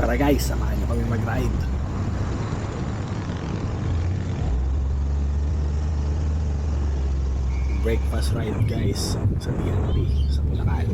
Tara guys, samahan nyo kami mag-ride. Breakfast ride guys sa BNP sa Bulacan.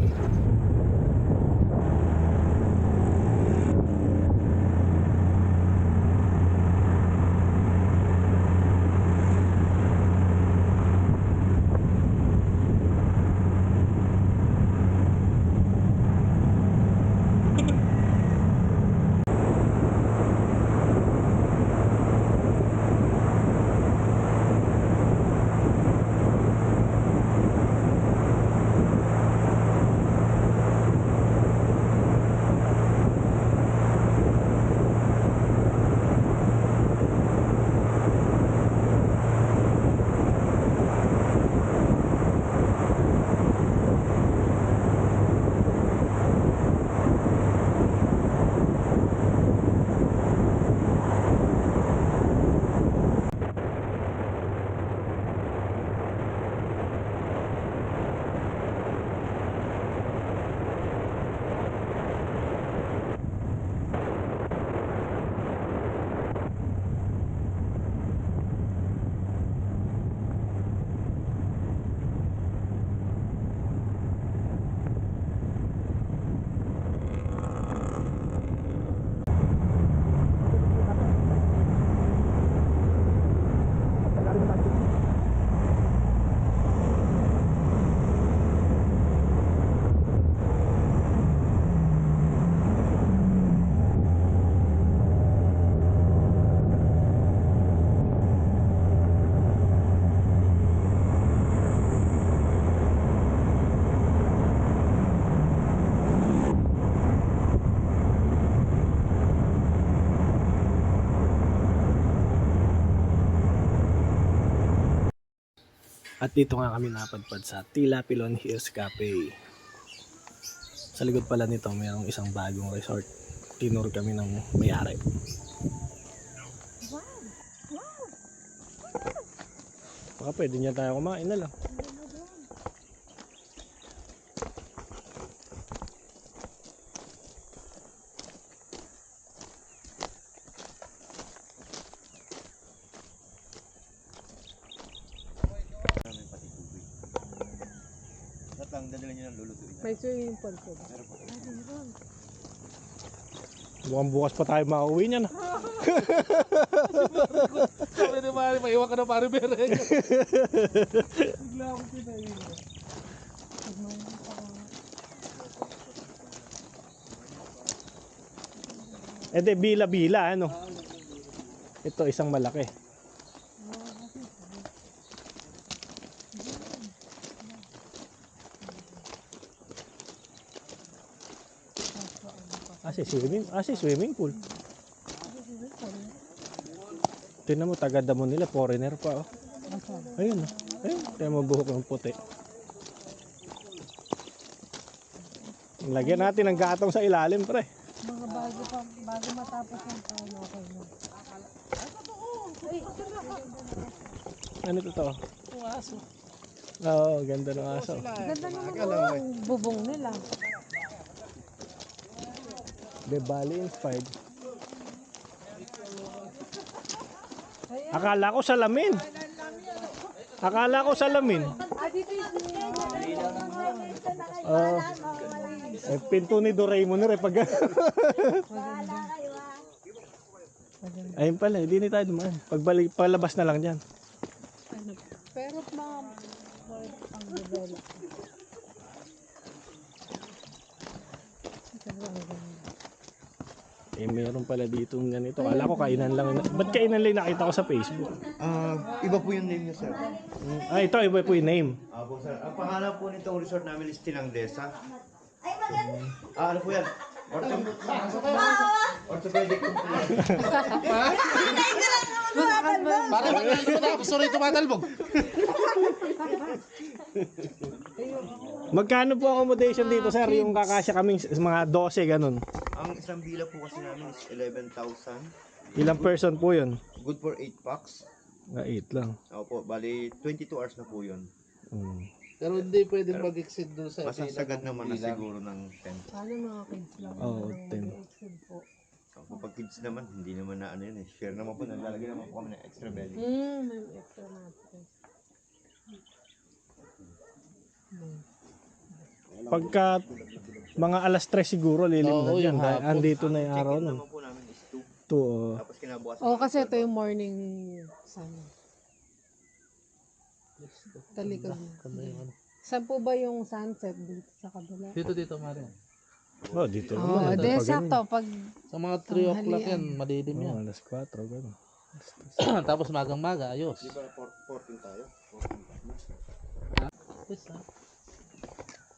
At dito nga kami napadpad sa Tila Pilon Hills Cafe. Sa likod pala nito mayroong isang bagong resort. Tinur kami ng may-ari. Baka pwede niya tayo kumain na lang. At lang, dadala niyo ng lulutuin. May swimming pool po ba? Mukhang bukas pa tayo makauwi niyan. Sabi ni Mari, maiwan ka na pare bere. Bigla akong pinayin. Eh di, bila-bila ano. Ito isang malaki. Ah, si swimming, ah, si swimming pool. Tingnan mo, taga mo nila, foreigner pa, oh. Ayun, oh. Ayun, tingnan mo buhok ng puti. Lagyan natin ng gatong sa ilalim, pre. Mga bago pa, bago matapos yung taon, okay na. Ano to to? Puwaso. Oo, ganda ng aso. Ganda naman ang bubong nila. De Bali inspired. Akala ko salamin. Akala ko salamin. Oo. eh, pinto ni Doraemon na rin pag... Ayun pala, hindi ni tayo dumaan. Pagbalik, palabas na lang dyan. ano. Pero ma'am, ang develop. Sobrang ganda. Eh, meron pala dito ng ganito. Akala ko kainan lang. Ba't kainan lang nakita ko sa Facebook? Ah, iba po yung name niya, sir. Ah, ito, iba po yung name. Ah, po, sir. Ang pangalan po nitong resort namin is Tinangdesa. Ah, ano po yan? Ortho Orthopedic po po yan. Para maglalaro na tapos sorry tumatalbog. Magkano po accommodation dito, sir? Yung kakasya kaming s- mga 12, ganun. Ang isang bila po kasi namin is 11,000. Ilang person po yun? Good for 8 packs. Na 8 lang. Opo, bali 22 hours na po yun. Hmm. Pero hindi pwedeng mag-exceed doon sa Masasagad naman na siguro ng 10. Sana mga kids lang. Oo, Walang ten. mag-exceed po. kids naman, hindi naman na ano yun eh. Share naman po, naglalagay naman po kami ng extra belly. Hmm, may extra natin. Pagka mga alas 3 siguro lilim na Oo, dyan. yung Dahil hapon. andito na yung araw nun. naman po namin is 2. Ito, oh. Tapos kinabukasan. Oo, kasi ito yung morning sun. Talikod ano. Saan po ba yung sunset dito sa kabila? Dito, dito, Mario. Oh, dito Oo, naman. oh, de, Pag ganun. sakto. Pag Sa mga 3 o'clock yan, madilim Oh, yan. alas 4, gano'n. Tapos magang-maga, ayos. Di ba 14 tayo?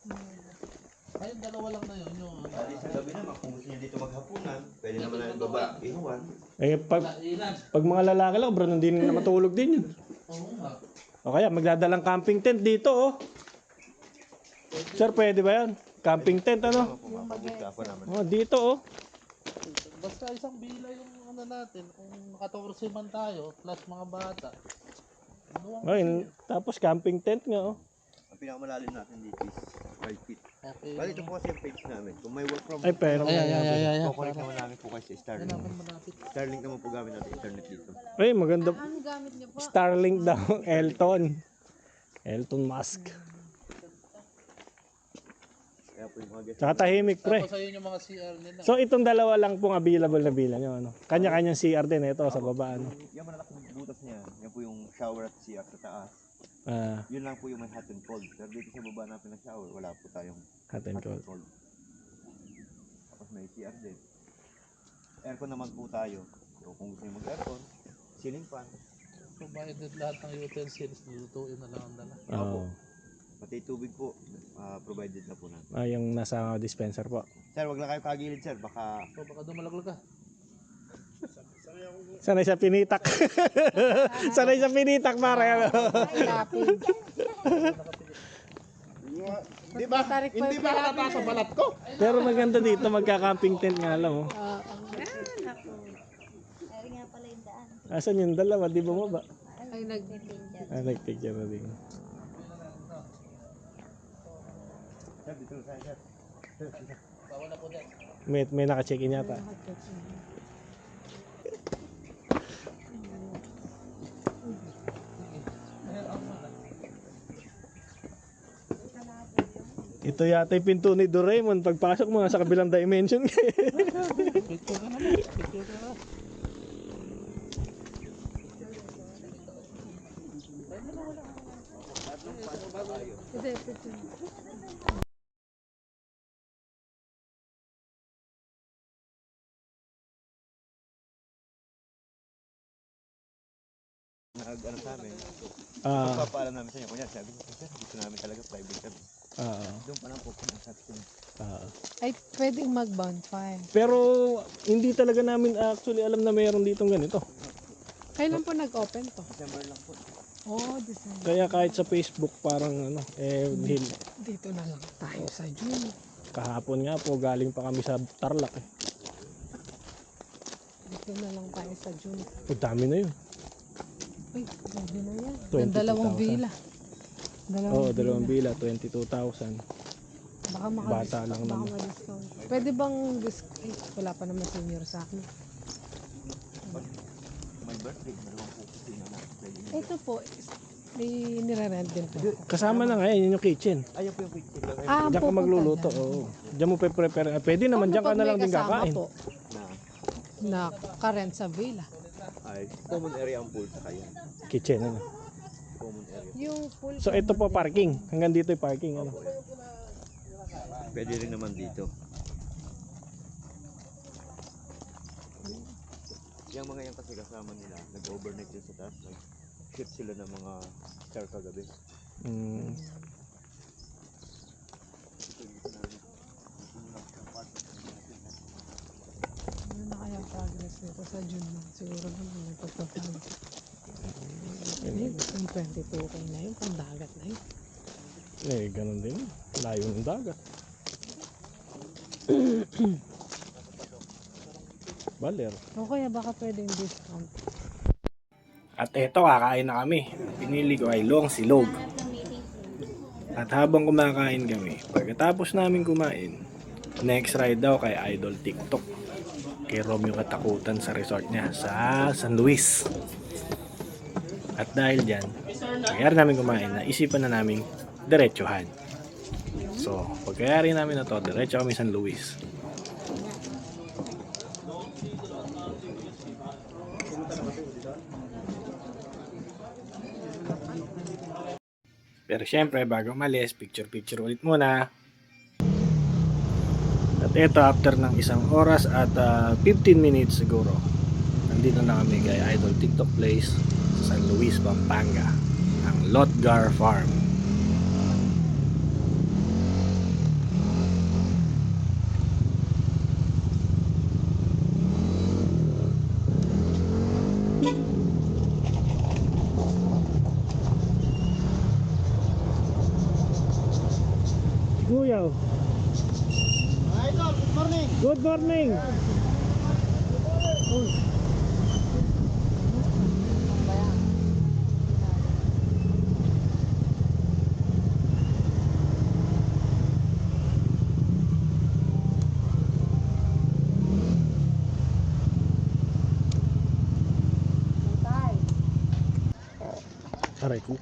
Ha? Ayun, dalawa lang na yun. Yung, ano, Bali sa gabi naman, kung gusto niya dito maghapunan, pwede naman namin baba, inuwan. Eh, pag, ilan? pag mga lalaki lang, bro, hindi na matulog din yun. Oo nga. O kaya, magdadalang camping tent dito, oh. Sir, pwede ba yan? Camping tent, ano? Pumapabuta ako naman. Oh, dito, oh. Basta isang bila yung ano natin. Kung nakatorse man tayo, plus mga bata. Ano ang Ayun, tapos camping tent nga, oh. Ang pinakamalalim natin dito is 5 feet. Bali, ito po kasi yung page namin. Kung may work from Ay, pero, Ay, ay, ay, ay, ay. Kukunik naman namin po kayo sa Starlink. Starlink naman po gamit natin internet dito. ay, maganda. ano gamit niyo po? Starlink daw, Elton. Elton Musk. Kaya po yung mga guest. Tsaka tahimik, pre. Tapos ayun yung mga CR nila. So, itong dalawa lang pong available na bilang nyo, ano? Kanya-kanyang CR din, ito, sa baba, ano? Yung malalaking butas niya, yan po yung shower at CR sa taas. Ah, Yun lang po yung may hot and cold. Pero dito sa baba natin ng shower, wala po tayong hot and hot cold. and cold. Tapos may CR din. Aircon naman po tayo. So kung gusto niyo mag-aircon, ceiling fan, Provided lahat ng utensils, lutuin na lang ang dala. Oo. pati tubig po, ah, provided na po natin. Ah, yung nasa dispenser po. Sir, wag lang kayo kagilid sir, baka So baka dumalaglag ka. Sanay sa pinitak. Sanay sa pinitak, pare. Ano? Di ba? Hindi ba nakata sa balat ko? Pero maganda dito, magka-camping tent nga lang, oh. Ah, Asan yung dalawa, di ba ba? ay nag... Ah, nagpicture na din. tayo sir. Bawal ako dyan. May, may naka-check-in Ito yata yung pinto ni Doraemon. Pagpasok mo, sa kabilang dimension. Picture ka naman. Picture ka na. Hindi, picture. Nag ano sa amin, Ah, papaalam namin sa inyo. Kunya, sabi ko, sir, gusto namin talaga private kami. Ah, Doon pa lang po, sa atin. ah. Ay, pwedeng mag-bonfire. Pero hindi talaga namin actually alam na mayroon ditong ganito. Kailan po nag-open to? December lang po. Oh, December. Kaya kahit sa Facebook parang ano, eh dahil Dito na lang tayo sa June. kahapon nga po galing pa kami sa Tarlac eh. Dito na lang tayo sa June. Ang dami na yun. Ay, pwede na yan. 22,000. Ang dalawang villa. Dalawang Oo, dalawang bila, 22,000. Baka maka Bata lang baka naman. ma-discount. Pwede bang dis Ay, wala pa naman senior sa akin. May birthday, dalawang kasi na. Ito po, is- may nire-rent din po. Kasama na nga yan, yun yung kitchen. Ayun po yung picture lang. Ah, Diyan ka pupunta magluluto, dyan. oo. Diyan mo pe-prepare. Ah, Pwede naman, Paano diyan ka na may lang din kasama kakain. Po, Na, na ka-rent sa villa. ay, common area ang pool sa kaya. Kitchen, ano. Common area. Yung full So ito po parking. Hanggang dito yung parking, ano. Pwede rin naman dito. Yung mga yan kasi kasama nila, nag-overnight yun sa taas. Nag-shift sila ng mga star kagabi. Mm. Ano na kaya progress nito sa June? Siguro naman may pagpapalo. Yung 22 kay na yun, pang dagat na yun. Eh, ganun din. Layo ng dagat. Baler. O kaya baka pwedeng discount. At eto, kakain na kami. Pinili ko ay long silog. At habang kumakain kami, pagkatapos namin kumain, next ride daw kay Idol TikTok. kay Romeo Katakutan sa resort niya sa San Luis. At dahil dyan, kayari namin kumain na isipan na namin diretsuhan. So, pagkayari namin na to, diretso kami San Luis. Pero syempre, bago umalis, picture-picture ulit muna. At ito, after ng isang oras at ah, 15 minutes siguro, nandito na kami kay Idol TikTok Place San Luis, Pampanga, ang Lotgar Farm. Idol, good morning. Good morning. सारायखौ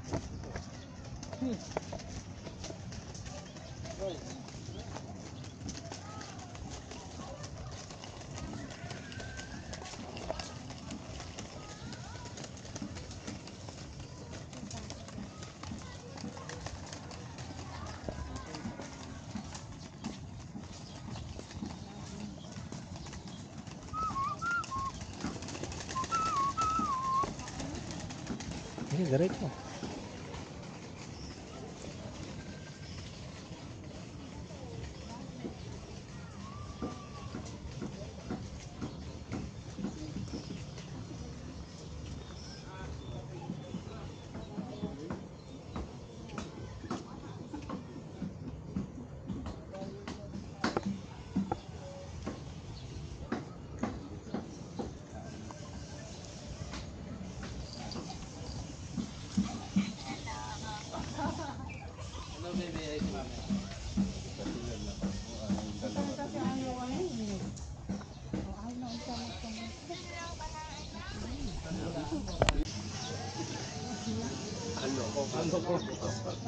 ko. Hindi, diretso.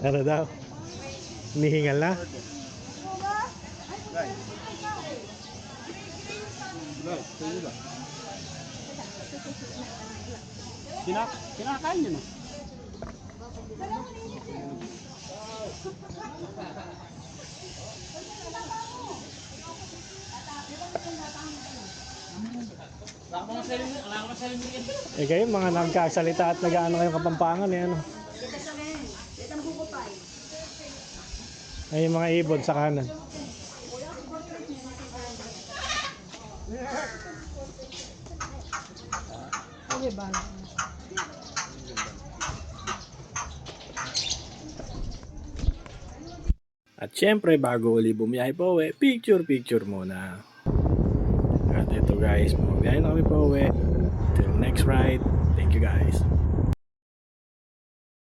Ano daw? Nihingal na? Kinakain niyo no? Eh kayo, mga nagkasalita at nag-ano kayong kapampangan eh, ano? Ay, yung mga ibon sa kanan. At syempre, bago uli bumiyahe pa uwi, picture-picture muna. At ito guys, bumiyahe na kami pa uwi. Till next ride, thank you guys.